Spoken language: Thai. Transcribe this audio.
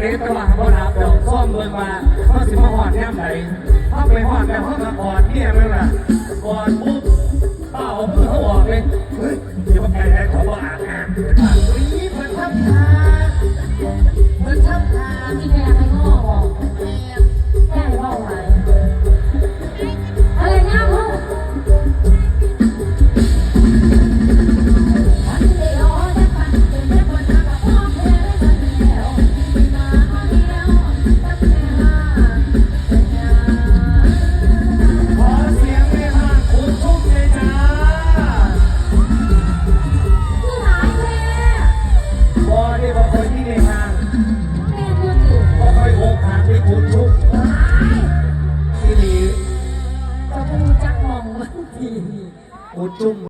เล็กตะวันก็รับดอกซ่อมเบิ่งมาเพราะสิมาหอดแง่ไหนเพราะไปหอดแต่วเขามาหอดเนี่ยมันล่ะ